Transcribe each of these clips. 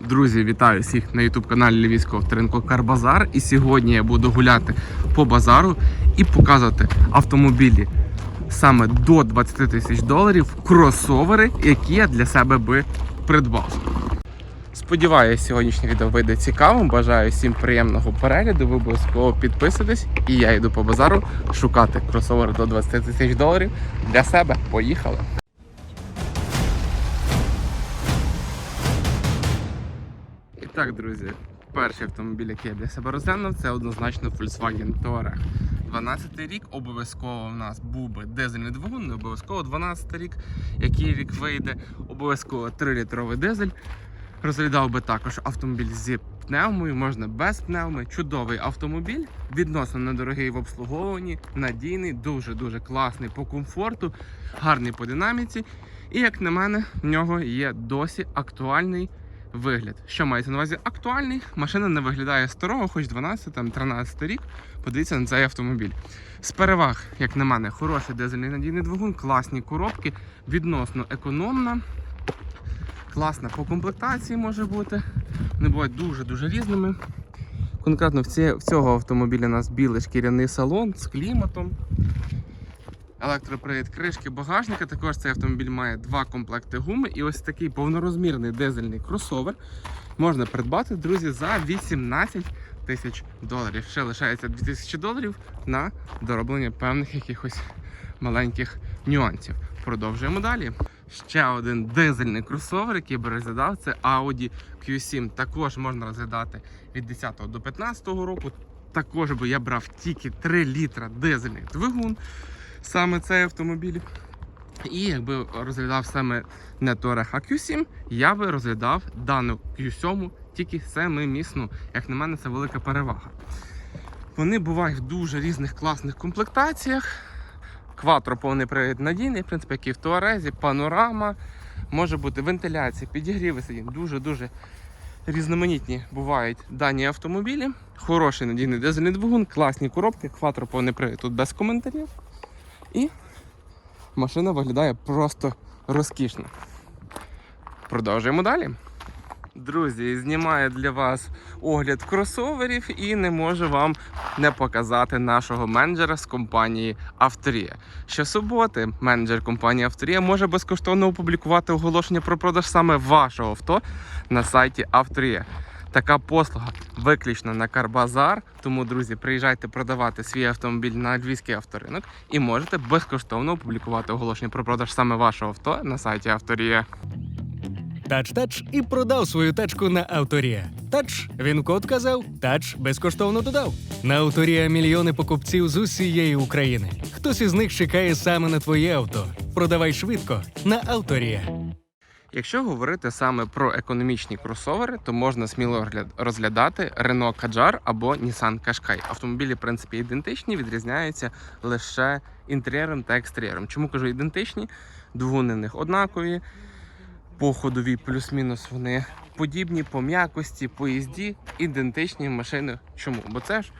Друзі, вітаю всіх на youtube каналі Львівського авторинку Карбазар. І сьогодні я буду гуляти по базару і показувати автомобілі саме до 20 тисяч доларів, кросовери, які я для себе би придбав. Сподіваюся, сьогоднішнє відео вийде цікавим. Бажаю всім приємного перегляду. Ви обов'язково підписуйтесь, і я йду по базару шукати кросовери до 20 тисяч доларів для себе. Поїхали! Так, друзі, перший автомобіль, який я для себе розглянув, це однозначно Volkswagen Touareg. 12 й рік обов'язково в нас був би дизельний двигун, не обов'язково 12 рік, який рік вийде, обов'язково 3-літровий дизель. Розглядав би також автомобіль зі пневмою, можна без пневми. Чудовий автомобіль, відносно недорогий в обслуговуванні, надійний, дуже-дуже класний по комфорту, гарний по динаміці. І як на мене, в нього є досі актуальний вигляд. Що мається на увазі актуальний? Машина не виглядає старого, хоч 12-13 рік. Подивіться на цей автомобіль. З переваг, як на мене, хороший дизельний надійний двигун, класні коробки, відносно економна. Класна по комплектації може бути. Вони бувають дуже-дуже різними. Конкретно в, цього автомобіля у нас білий шкіряний салон з кліматом. Електропривід кришки багажника. Також цей автомобіль має два комплекти гуми. І ось такий повнорозмірний дизельний кросовер можна придбати, друзі, за 18 тисяч доларів. Ще лишається 2000 доларів на дороблення певних якихось маленьких нюансів. Продовжуємо далі. Ще один дизельний кросовер, який би розглядав, це Audi Q7. Також можна розглядати від 10 до 15 року. Також би я брав тільки 3 літра дизельний двигун саме цей автомобіль. І якби розглядав саме не Touareg, а Q7, я би розглядав дану Q7 тільки семимісну. Як на мене, це велика перевага. Вони бувають в дуже різних класних комплектаціях. Кватро повний привід надійний, в принципі, як і в Туарезі, панорама, може бути вентиляція, підігріви сидінь. Дуже-дуже різноманітні бувають дані автомобілі. Хороший надійний дизельний двигун, класні коробки, кватро повний привід тут без коментарів. І машина виглядає просто розкішно. Продовжуємо далі. Друзі, знімаю для вас огляд кросоверів і не можу вам не показати нашого менеджера з компанії Авторія. Щосуботи менеджер компанії Авторія може безкоштовно опублікувати оголошення про продаж саме вашого авто на сайті Авторія. Така послуга виключно на Карбазар. Тому, друзі, приїжджайте продавати свій автомобіль на львівський авторинок і можете безкоштовно опублікувати оголошення про продаж саме вашого авто на сайті Авторія. Тач-тач і продав свою тачку на Авторія. Тач, він код казав, тач безкоштовно додав. На Авторія мільйони покупців з усієї України. Хтось із них чекає саме на твоє авто. Продавай швидко на Авторія. Якщо говорити саме про економічні кросовери, то можна сміло розглядати Renault Kadjar або Nissan Qashqai. Автомобілі, в принципі, ідентичні, відрізняються лише інтер'єром та екстер'єром. Чому кажу ідентичні? Двигуни в них однакові, по ходовій плюс-мінус вони подібні по м'якості, по їзді, ідентичні машини. Чому? Бо це ж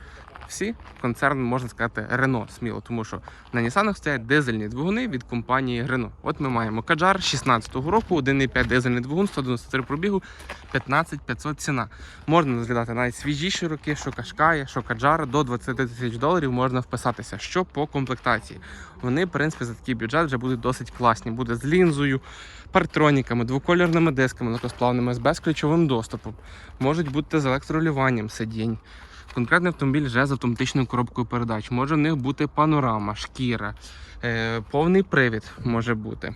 всі концерн, можна сказати, Renault сміло, тому що на Nissan стоять дизельні двигуни від компанії Renault. От ми маємо Kadjar 16-го року, 1,5 дизельний двигун, 193 пробігу, 15 500 ціна. Можна розглядати навіть свіжіші роки, що Qashqai, що Kadjar, до 20 тисяч доларів можна вписатися. Що по комплектації? Вони, в принципі, за такий бюджет вже будуть досить класні. Буде з лінзою, партроніками, двокольорними дисками легкосплавними, з безключовим доступом. Можуть бути з електролюванням сидінь. Конкретний автомобіль вже з автоматичною коробкою передач. Може в них бути панорама, шкіра, е, повний привід може бути.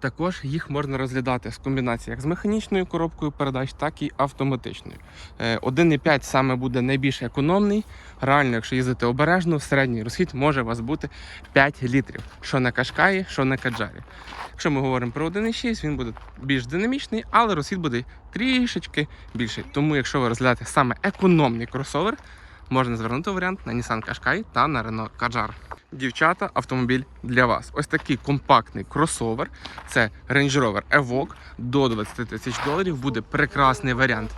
Також їх можна розглядати з комбінації як з механічною коробкою передач, так і автоматичною. Е, 1,5 саме буде найбільш економний. Реально, якщо їздити обережно, середній розхід може у вас бути 5 літрів. Що на кашкаї, що на каджарі. Якщо ми говоримо про 1,6, він буде більш динамічний, але розхід буде трішечки більший. Тому, якщо ви розглядаєте саме економний кросовер, можна звернути варіант на Nissan Qashqai та на Renault Kadjar. Дівчата, автомобіль для вас. Ось такий компактний кросовер. Це Range Rover Evoque до 20 тисяч доларів. Буде прекрасний варіант.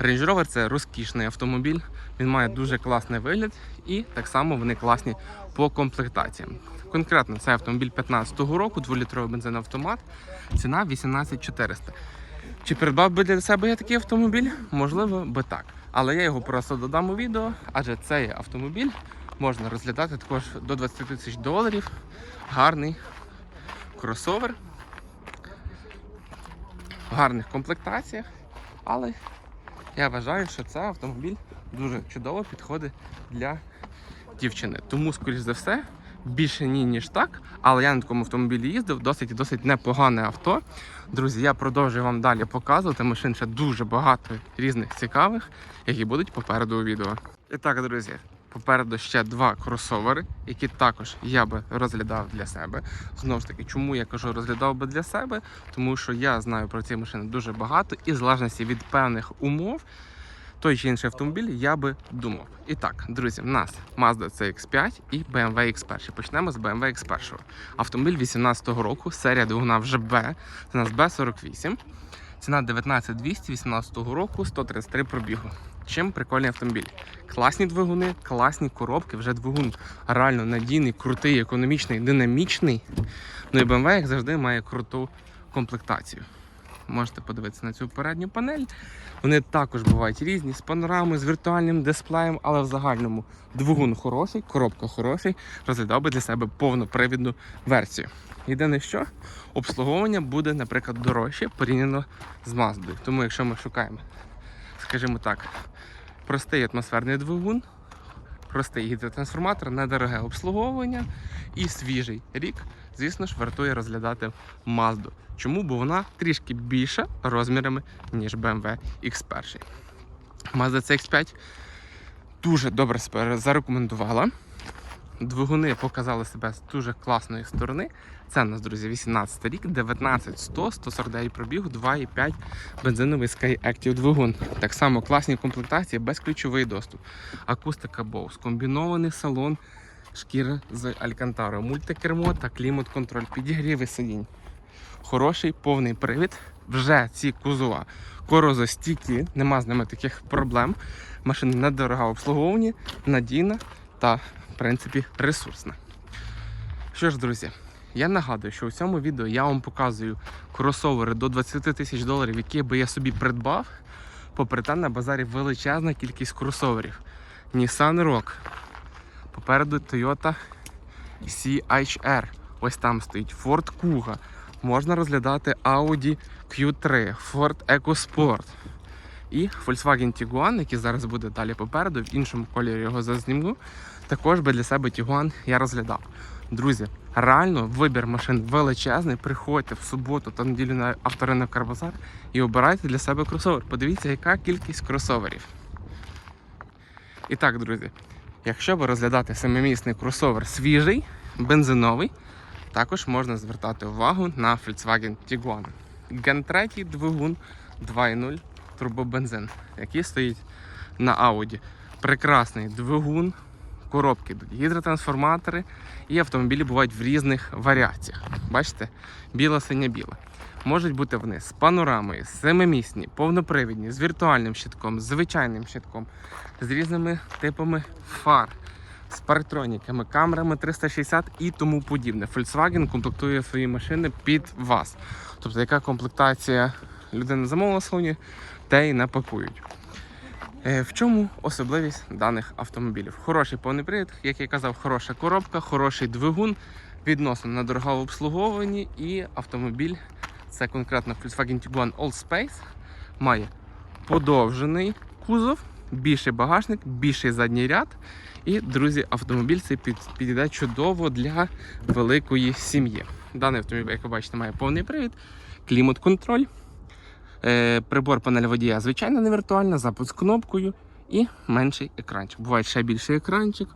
Range Rover це розкішний автомобіль. Він має дуже класний вигляд і так само вони класні по комплектаціям. Конкретно це автомобіль 15-го року, 2-літровий бензин автомат. Ціна 18400. Чи придбав би для себе я такий автомобіль? Можливо, би так. Але я його просто додам у відео, адже цей автомобіль можна розглядати також до 20 тисяч доларів. Гарний кросовер. В гарних комплектаціях. Але я вважаю, що цей автомобіль дуже чудово підходить для дівчини. Тому, скоріш за все, більше ні, ніж так. Але я на такому автомобілі їздив, досить і досить непогане авто. Друзі, я продовжую вам далі показувати. Машин ще дуже багато різних цікавих, які будуть попереду у відео. І так, друзі, попереду ще два кросовери, які також я би розглядав для себе. Знову ж таки, чому я кажу розглядав би для себе? Тому що я знаю про ці машини дуже багато, і залежності від певних умов. Той чи інший автомобіль я би думав. І так, друзі, в нас Mazda CX5 і BMW X1. Почнемо з BMW X1. Автомобіль 18-го року, серія двигуна вже B, це нас B48. Ціна 19200 18 року, 133 пробігу. Чим прикольний автомобіль? Класні двигуни, класні коробки, вже двигун реально надійний, крутий, економічний, динамічний. Ну і BMW, як завжди, має круту комплектацію. Можете подивитися на цю передню панель. Вони також бувають різні з панорамою, з віртуальним дисплеєм, але в загальному двигун хороший, коробка хороший. Розглядав би для себе повнопривідну версію. Єдине, що обслуговування буде, наприклад, дорожче порівняно з Маздою. Тому, якщо ми шукаємо, скажімо так, простий атмосферний двигун, простий гідротрансформатор, недороге обслуговування і свіжий рік, звісно ж, вартує розглядати Мазду. Чому? Бо вона трішки більша розмірами, ніж BMW X1. Mazda CX5 дуже добре зарекомендувала. Двигуни показали себе з дуже класної сторони. Це у нас, друзі, 18 рік, 19100, 149 пробігу, 2,5 бензиновий Skyactiv двигун. Так само класні комплектації, безключовий доступ. Акустика Bose, комбінований салон, шкіра з Алькантаро, мультикермо та клімат-контроль, підігріви сидінь. Хороший повний привід. Вже ці кузова корозостійкі, нема з ними таких проблем. Машина недорога обслуговування, надійна та, принципі, ресурсна. Що ж, друзі, я нагадую, що у цьому відео я вам показую кросовери до 20 тисяч доларів, які би я собі придбав. Попри те, на базарі величезна кількість кросоверів. Nissan Rogue. Попереду Toyota CHR. Ось там стоїть Ford Kuga. Можна розглядати Audi Q3, Ford EcoSport і Volkswagen Tiguan, який зараз буде далі попереду, в іншому кольорі його зазніму. Також би для себе Tiguan я розглядав. Друзі, реально вибір машин величезний. Приходьте в суботу та неділю на авторинок Карбазар і обирайте для себе кросовер. Подивіться, яка кількість кросоверів. І так, друзі, якщо ви розглядати семимісний кросовер свіжий, бензиновий, також можна звертати увагу на Volkswagen Tiguan. Gen 3 двигун 2.0 турбобензин, який стоїть на Audi. Прекрасний двигун, коробки гідротрансформатори і автомобілі бувають в різних варіаціях. Бачите? Біла, синя біла. Можуть бути вони з панорамою, семимісні, повнопривідні, з віртуальним щитком, з звичайним щитком, з різними типами фар, з парктроніками, камерами 360 і тому подібне. Volkswagen комплектує свої машини під вас. Тобто, яка комплектація людина замовила салоні, те й напакують. Е, В чому особливість даних автомобілів? Хороший повний привід, як я казав, хороша коробка, хороший двигун, відносно на дорогому обслуговуванні і автомобіль, це конкретно Volkswagen Tiguan All Space, має подовжений кузов, більший багажник, більший задній ряд. І, друзі, автомобіль цей підійде чудово для великої сім'ї. Даний автомобіль, як ви бачите, має повний привід, клімат-контроль. Е, прибор панель водія, звичайно, не віртуальна, запуск кнопкою і менший екранчик. Буває ще більший екранчик.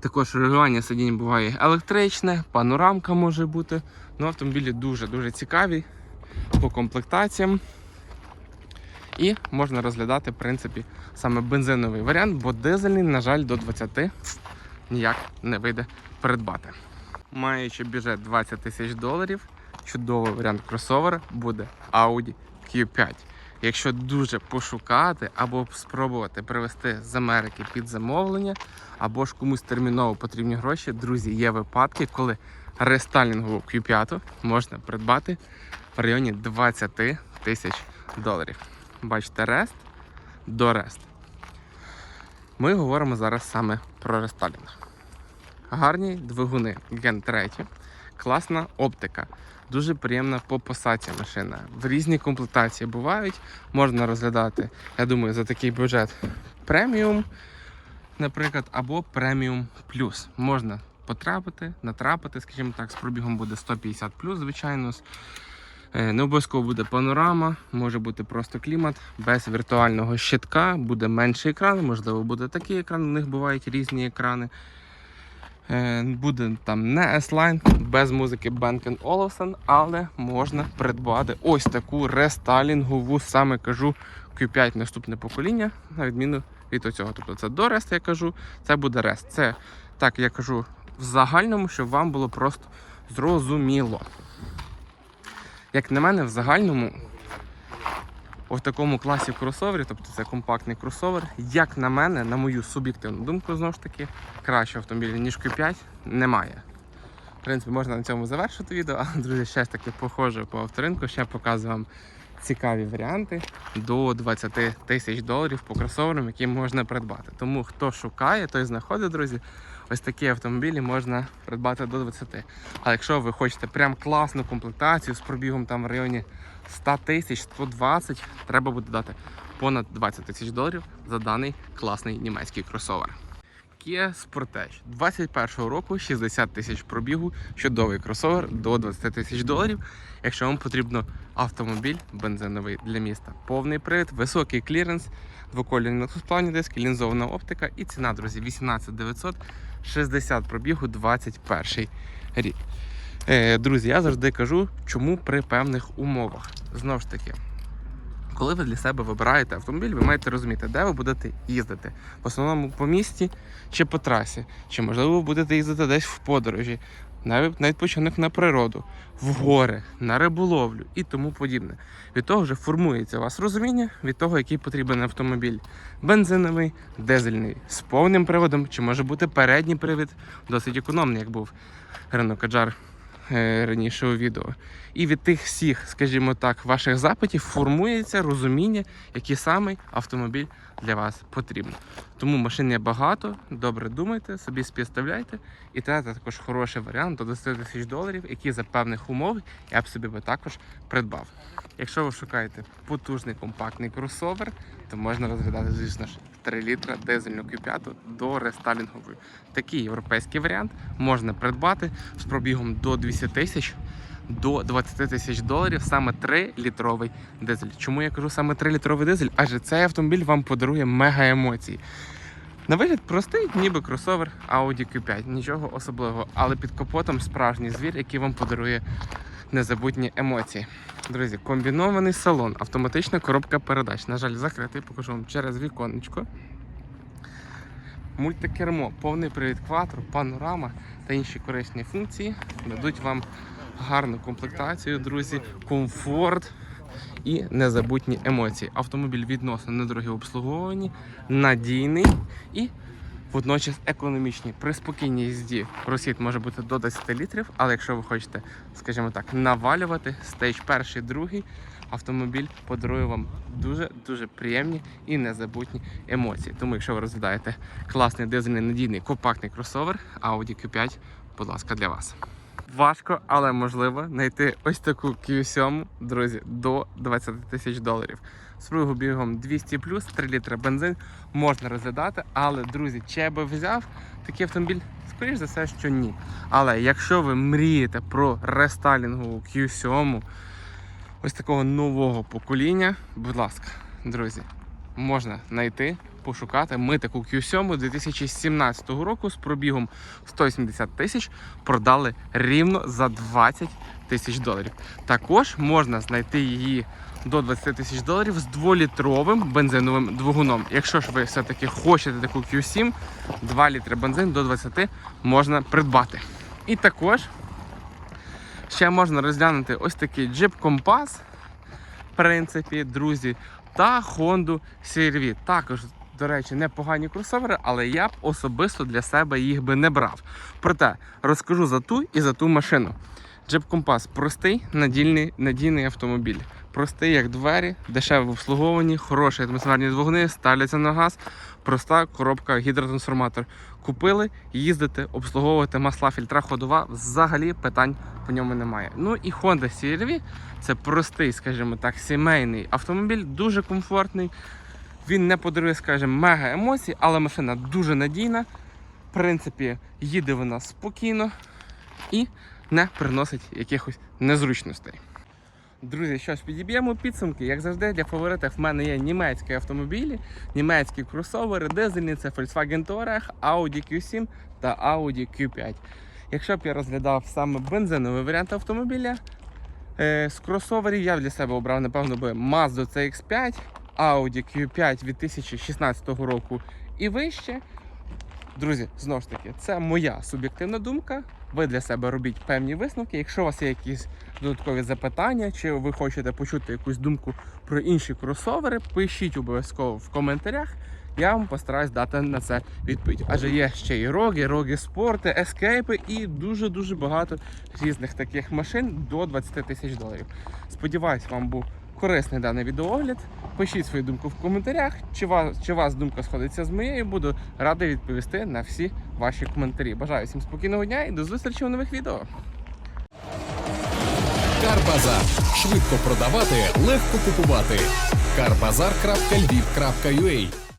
Також регулювання сидінь буває електричне, панорамка може бути. Ну, автомобілі дуже-дуже цікаві по комплектаціям. І можна розглядати, в принципі, саме бензиновий варіант, бо дизельний, на жаль, до 20 ніяк не вийде придбати. Маючи бюджет 20 тисяч доларів, чудовий варіант кросовера буде Audi Q5. Якщо дуже пошукати або спробувати привезти з Америки під замовлення, або ж комусь терміново потрібні гроші, друзі, є випадки, коли рестайлінгову Q5 можна придбати в районі 20 тисяч доларів. Бачите, рест до рест. Ми говоримо зараз саме про рестайлінг. Гарні двигуни Ген 3, класна оптика, дуже приємна по посадці машина. В різні комплектації бувають. Можна розглядати, я думаю, за такий бюджет преміум, наприклад, або преміум плюс. Можна потрапити, натрапити, скажімо так, з пробігом буде 150 плюс, звичайно. Е, Не обов'язково буде панорама, може бути просто клімат, без віртуального щитка, буде менший екран, можливо, буде такий екран, у них бувають різні екрани. Е, Буде там не S-Line, без музики Bang Olufsen, але можна придбати ось таку рестайлінгову, саме кажу, Q5 наступне покоління, на відміну від оцього. Тобто це до Rest, я кажу, це буде Rest. Це так я кажу в загальному, щоб вам було просто зрозуміло. Як на мене, в загальному, в такому класі кросоверів, тобто це компактний кросовер, як на мене, на мою суб'єктивну думку, знову ж таки, кращого автомобіля, ніж Q5, немає. В принципі, можна на цьому завершити відео, але, друзі, ще ж таки похоже по авторинку, ще показую вам цікаві варіанти до 20 тисяч доларів по кросоверам, які можна придбати. Тому хто шукає, той знаходить, друзі. Ось такі автомобілі можна придбати до 20. А якщо ви хочете прям класну комплектацію з пробігом там в районі 100 тисяч, 120, треба буде дати понад 20 тисяч доларів за даний класний німецький кросовер. Kia Sportage 21 року 60 тисяч пробігу, чудовий кросовер до 20 тисяч доларів. Якщо вам потрібно автомобіль бензиновий для міста, повний привід, високий кліренс, двокольний легкосплавні диски, лінзована оптика і ціна, друзі, 18 900, 60 пробігу, 21 рік. Е, Друзі, я завжди кажу, чому при певних умовах. Знову ж таки, коли ви для себе вибираєте автомобіль, ви маєте розуміти, де ви будете їздити. В основному по місті чи по трасі, чи можливо ви будете їздити десь в подорожі, навіть на відпочинок на природу, в гори, на риболовлю і тому подібне. Від того вже формується у вас розуміння від того, який потрібен автомобіль. Бензиновий, дизельний, з повним приводом, чи може бути передній привід, досить економний, як був Renault Kadjar раніше у відео. І від тих всіх, скажімо так, ваших запитів формується розуміння, який самий автомобіль для вас потрібен. Тому машин є багато, добре думайте, собі співставляйте, і це також хороший варіант до 10 тисяч доларів, які за певних умов я б собі би також придбав. Якщо ви шукаєте потужний компактний кросовер, то можна розглядати, звісно ж, 3 літра дизельну Q5 до рестайлінгової. Такий європейський варіант можна придбати з пробігом до 200 тисяч до 20 тисяч доларів саме 3-літровий дизель. Чому я кажу саме 3-літровий дизель? Адже цей автомобіль вам подарує мега емоцій. На вигляд простий, ніби кросовер Audi Q5, нічого особливого, але під капотом справжній звір, який вам подарує незабутні емоції. Друзі, комбінований салон, автоматична коробка передач. На жаль, закритий, покажу вам через віконечко. Мультикермо, повний привід квадру, панорама та інші корисні функції дадуть вам гарну комплектацію, друзі, комфорт і незабутні емоції. Автомобіль відносно недорогі в обслуговуванні, надійний і водночас економічні. При спокійній їзді розхід може бути до 10 літрів, але якщо ви хочете, скажімо так, навалювати стейдж перший, другий, автомобіль подарує вам дуже-дуже приємні і незабутні емоції. Тому, якщо ви розглядаєте класний дизельний надійний компактний кросовер Audi Q5, будь ласка, для вас. Важко, але можливо знайти ось таку Q7, друзі, до 20 тисяч доларів. З бігом 200 3 літри бензин можна розглядати, але, друзі, чи би взяв такий автомобіль? Скоріше за все, що ні. Але якщо ви мрієте про рестайлінгову Q7, ось такого нового покоління, будь ласка, друзі, можна знайти, пошукати. Ми таку Q7 2017 року з пробігом 180 тисяч продали рівно за 20 тисяч доларів. Також можна знайти її до 20 тисяч доларів з 2-літровим бензиновим двигуном. Якщо ж ви все-таки хочете таку Q7, 2 літри бензин до 20 можна придбати. І також ще можна розглянути ось такий Jeep Compass, в принципі, друзі, та Honda CR-V. Також, до речі, непогані кросовери, але я б особисто для себе їх би не брав. Проте розкажу за ту і за ту машину. Jeep Compass простий, надійний, надійний автомобіль. Простий, як двері, дешево в обслуговуванні, хороші атмосферні двигуни, ставляться на газ, проста коробка гідротрансформатор. Купили, їздите, обслуговуєте масла, фільтра, ходова, взагалі питань по ньому немає. Ну і Honda CR-V це простий, скажімо так, сімейний автомобіль, дуже комфортний. Він не подарує, скажімо, мега емоцій, але машина дуже надійна. В принципі, їде вона спокійно і не приносить якихось незручностей. Друзі, що ж, підіб'ємо підсумки. Як завжди, для фаворитів в мене є німецькі автомобілі, німецькі кросовери, дизельні це Volkswagen Touareg, Audi Q7 та Audi Q5. Якщо б я розглядав саме бензиновий варіант автомобіля, е, з кросоверів я для себе обрав, напевно, би Mazda CX5, Audi Q5 від 2016 року і вище. Друзі, знову ж таки, це моя суб'єктивна думка. Ви для себе робіть певні висновки. Якщо у вас є якісь додаткові запитання, чи ви хочете почути якусь думку про інші кросовери, пишіть обов'язково в коментарях. Я вам постараюсь дати на це відповідь. Адже є ще і роги, роги спорти, ескейпи і дуже-дуже багато різних таких машин до 20 тисяч доларів. Сподіваюсь, вам був корисний даний відеоогляд. Пишіть свою думку в коментарях, чи вас, чи вас думка сходиться з моєю. Буду радий відповісти на всі ваші коментарі. Бажаю всім спокійного дня і до зустрічі у нових відео. Карбазар. Швидко продавати, легко купувати. Карбазар.львів.ua